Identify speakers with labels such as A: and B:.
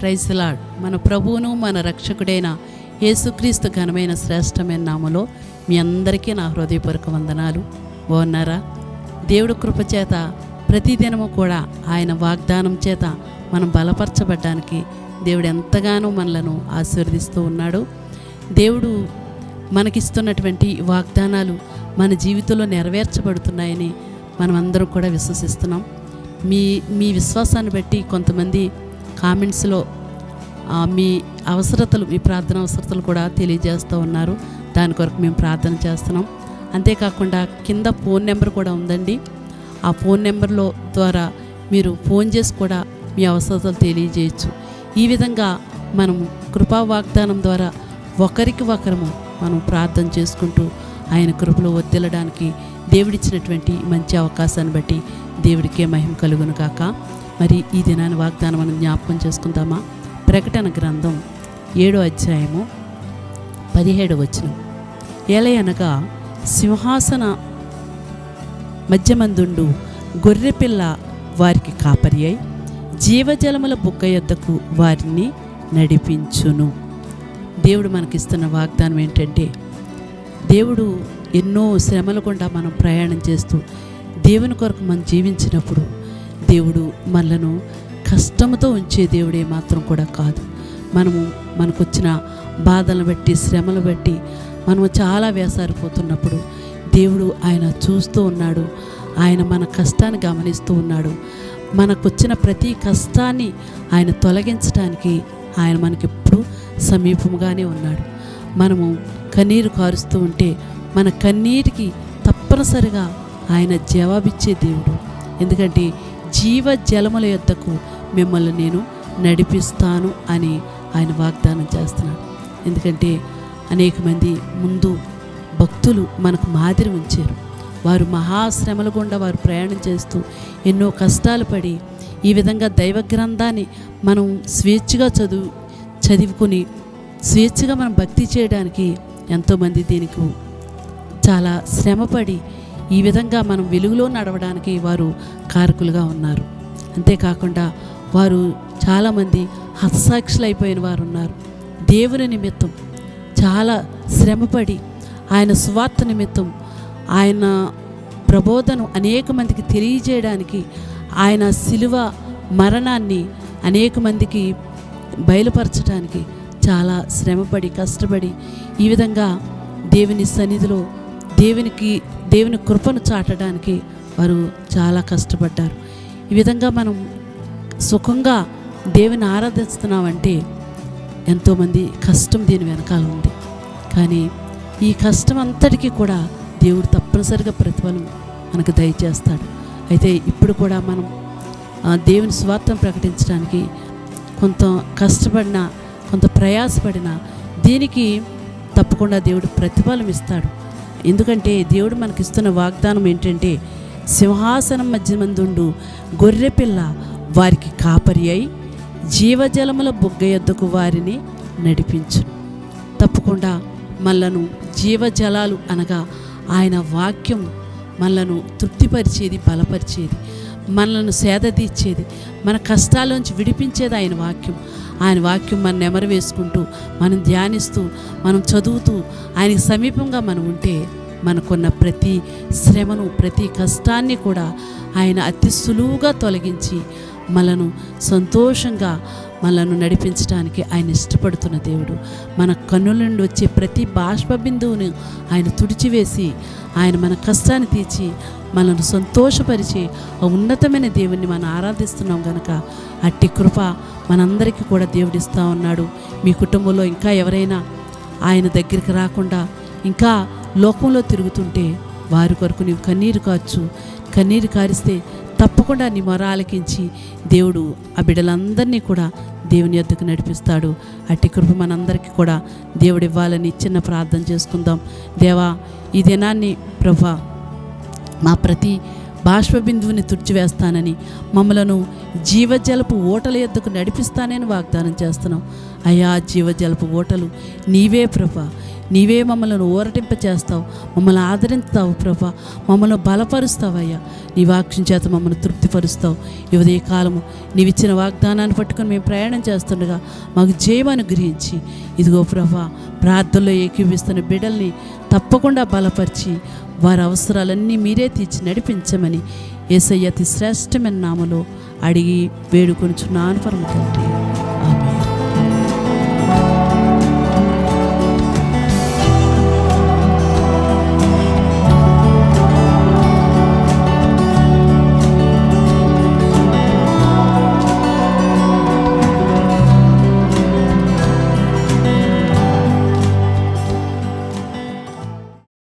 A: ప్రైజ్లాడ్ మన ప్రభువును మన రక్షకుడైన యేసుక్రీస్తు ఘనమైన శ్రేష్టమైన నామలో మీ అందరికీ నా హృదయపూర్వక వందనాలు. బాగున్నారా? దేవుడు కృపచేత ప్రతిదినము కూడా ఆయన వాగ్దానం చేత మనం బలపరచబడ్డానికి దేవుడు ఎంతగానో మనలను ఆశీర్వదిస్తూ ఉన్నాడు. దేవుడు మనకిస్తున్నటువంటి వాగ్దానాలు మన జీవితంలో నెరవేర్చబడుతున్నాయని మనం అందరం కూడా విశ్వసిస్తున్నాం. మీ మీ విశ్వాసాన్ని బట్టి కొంతమంది కామెంట్స్లో మీ అవసరతలు మీ ప్రార్థన అవసరతలు కూడా తెలియజేస్తూ ఉన్నారు. దాని కొరకు మేము ప్రార్థన చేస్తున్నాం. అంతేకాకుండా కింద ఫోన్ నెంబర్ కూడా ఉందండి. ఆ ఫోన్ నెంబర్లో ద్వారా మీరు ఫోన్ చేసి కూడా మీ అవసరతలు తెలియజేయచ్చు. ఈ విధంగా మనం కృపా వాగ్దానం ద్వారా ఒకరికి ఒకరము మనం ప్రార్థన చేసుకుంటూ ఆయన కృపలో వర్దిల్లడానికి దేవుడిచ్చినటువంటి మంచి అవకాశాన్ని బట్టి దేవుడికే మహిమ కలుగును కాక మరి ఈ దినాన్ని వాగ్దానం మనం జ్ఞాపకం చేసుకుందామా? ప్రకటన గ్రంథం ఏడో అధ్యాయము పదిహేడు వచనం. ఏలయనగా సింహాసన మధ్యమందుండు గొర్రెపిల్ల వారికి కాపరి అయి జీవజలముల బుగ్గ యొద్దకు వారిని నడిపించును. దేవుడు మనకిస్తున్న వాగ్దానం ఏంటంటే దేవుడు ఎన్నో శ్రమల గుండా మనం ప్రయాణం చేస్తూ దేవుని కొరకు మనం జీవించినప్పుడు దేవుడు మనలను కష్టంతో ఉంచే దేవుడే మాత్రం కూడా కాదు. మనము మనకొచ్చిన బాధలను బట్టి శ్రమలు బట్టి మనము చాలా వేసారిపోతున్నప్పుడు దేవుడు ఆయన చూస్తూ ఉన్నాడు. ఆయన మన కష్టాన్ని గమనిస్తూ ఉన్నాడు. మనకొచ్చిన ప్రతి కష్టాన్ని ఆయన తొలగించడానికి ఆయన మనకెప్పుడు సమీపంగానే ఉన్నాడు. మనము కన్నీరు కారుస్తూ ఉంటే మన కన్నీటికి తప్పనిసరిగా ఆయన జవాబిచ్చే దేవుడు. ఎందుకంటే జీవ జలముల యొద్దకు మిమ్మల్ని నేను నడిపిస్తాను అని ఆయన వాగ్దానం చేస్తున్నాడు. ఎందుకంటే అనేక మంది ముందు భక్తులు మనకు మాదిరి ఉంచారు. వారు మహాశ్రమల గుండా వారు ప్రయాణం చేస్తూ ఎన్నో కష్టాలు పడి ఈ విధంగా దైవ గ్రంథాన్ని మనం స్వేచ్ఛగా చదువు చదువుకుని స్వేచ్ఛగా మనం భక్తి చేయడానికి ఎంతోమంది దీనికి చాలా శ్రమపడి ఈ విధంగా మనం వెలుగులో నడవడానికి వారు కారకులుగా ఉన్నారు. అంతేకాకుండా వారు చాలామంది హతసాక్షులు అయిపోయిన వారు ఉన్నారు దేవుని నిమిత్తం చాలా శ్రమపడి ఆయన సువార్త నిమిత్తం ఆయన ప్రబోధను అనేక మందికి తెలియజేయడానికి ఆయన శిలువ మరణాన్ని అనేక మందికి బయలుపరచడానికి చాలా శ్రమపడి కష్టపడి ఈ విధంగా దేవుని సన్నిధిలో దేవునికి దేవుని కృపను చాటడానికి వారు చాలా కష్టపడ్డారు. ఈ విధంగా మనం సుఖంగా దేవుని ఆరాధిస్తున్నామంటే ఎంతోమంది కష్టం దీని వెనకాల ఉంది. కానీ ఈ కష్టం అంతటికీ కూడా దేవుడు తప్పనిసరిగా ప్రతిఫలం మనకు దయచేస్తాడు. అయితే ఇప్పుడు కూడా మనం ఆ, దేవుని స్వార్థం ప్రకటించడానికి కొంత కష్టపడిన కొంత ప్రయాసపడిన దీనికి తప్పకుండా దేవుడు ప్రతిఫలం ఇస్తాడు. ఎందుకంటే దేవుడు మనకిస్తున్న వాగ్దానం ఏంటంటే సింహాసనం మధ్య మందుండు గొర్రెపిల్ల వారికి కాపరి అయి జీవజలముల బుగ్గ యొద్దకు వారిని నడిపించు తప్పకుండా మనలను జీవజలాలు అనగా ఆయన వాక్యం మనలను తృప్తిపరిచేది బలపరిచేది. మనల్ని సేద తీర్చేది మన కష్టాల్లోంచి విడిపించేది ఆయన వాక్యం. ఆయన వాక్యం మనం నెమరు వేసుకుంటూ మనం ధ్యానిస్తూ మనం చదువుతూ ఆయనకి సమీపంగా మనం ఉంటే మనకున్న ప్రతి శ్రమను ప్రతి కష్టాన్ని కూడా ఆయన అతి సులువుగా తొలగించి మనను సంతోషంగా మనల్ని నడిపించడానికి ఆయన ఇష్టపడుతున్న దేవుడు. మన కన్నుల నుండి వచ్చే ప్రతి బాష్ప బిందువును ఆయన తుడిచివేసి ఆయన మన కష్టాన్ని తీర్చి మనల్ని సంతోషపరిచి ఆ ఉన్నతమైన దేవుణ్ణి మనం ఆరాధిస్తున్నాం గనక అట్టి కృప మనందరికీ కూడా దేవుడిస్తూ ఉన్నాడు. మీ కుటుంబంలో ఇంకా ఎవరైనా ఆయన దగ్గరికి రాకుండా ఇంకా లోకంలో తిరుగుతుంటే వారి కొరకు నీవు కన్నీరు కాచు కన్నీరు కారిస్తే తప్పకుండా నీ మొర ఆలకించి దేవుడు ఆ బిడ్డలందరినీ కూడా దేవుని యొద్దకు నడిపిస్తాడు. అట్టి కృప మనందరికీ కూడా దేవుడు ఇవ్వాలని చిన్న ప్రార్థన చేసుకుందాం. దేవా ఈ దినాన్ని ప్రభా మా ప్రతి బాష్పబిందువుని తుడిచివేస్తానని మమ్మలను జీవజలపు ఓటల ఎద్దుకు నడిపిస్తానని వాగ్దానం చేస్తున్నాం. అయా జీవజలపు ఓటలు నీవే ప్రభ. నీవే మమ్మల్ని ఊరటింప చేస్తావు మమ్మల్ని ఆదరిస్తావు ప్రభా మమ్మల్ని బలపరుస్తావయ్యా. నీ వాక్యం చేత మమ్మల్ని తృప్తిపరుస్తావు. ఈ కాలము నీవిచ్చిన వాగ్దానాన్ని పట్టుకొని మేము ప్రయాణం చేస్తుండగా మాకు జయమను అనుగ్రహించి. ఇదిగో ప్రభా ప్రార్థనలో ఏకీవిస్తున్న బిడ్డల్ని తప్పకుండా బలపరిచి వారి అవసరాలన్నీ మీరే తీర్చి నడిపించమని ఏసయ్యతి శ్రేష్టమైన నామలో అడిగి వేడుకొనుచున్నాను పరమ తండ్రి.